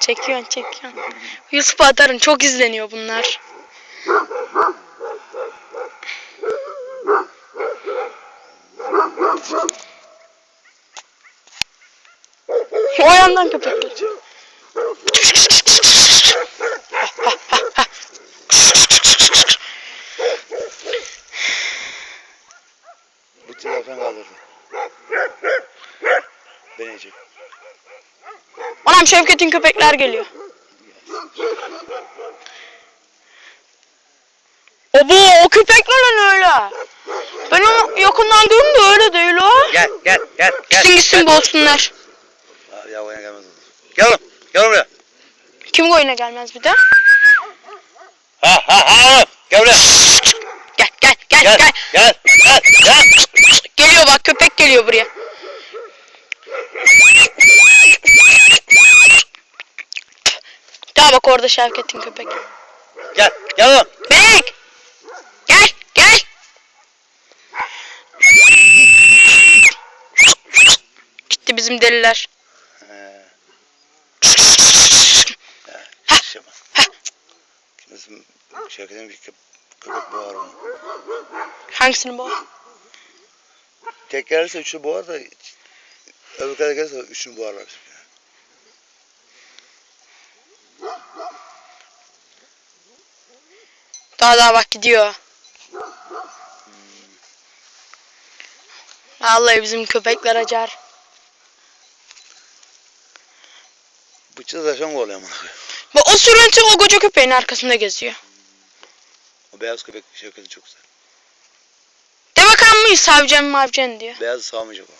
Çekiyorsun çekiyorsun. Yusuf atarın çok izleniyor bunlar. O yandan köpek geçiyor. Bu telefon kaldırdı. Deneyecek. Anam Şevket'in köpekler geliyor. Obo o köpekler ne öyle? Ben onu yakından gördüm de öyle değil o. Gel gel gel gel. Gitsin gitsin boğulsunlar. Ya oyuna gelmez. Gel oğlum. Gel buraya. Kim oyuna gelmez bir de? Ha ha ha. Gel buraya. Gel gel gel Gel gel. gel gel gel. Geliyor buraya. Daha bak orada Şevket'in köpek. Gel gel oğlum. Bek! Gel gel. Gitti bizim deliler. Yapma. Bizim Şevket'in bir köp köpek boğar onu. Hangisini bu? Tek gelirse üçünü boğar da öbür kadar gelirse üçünü boğarlar. Daha daha bak gidiyor. Vallahi bizim köpekler acar. Bıçağı kovalıyor amına koyayım. Bu o sürüntü o koca köpeğin arkasında geziyor. O beyaz köpek Şevket'i çok güzel. Savcen mavcen diyor. Beyazı sağmayacak o.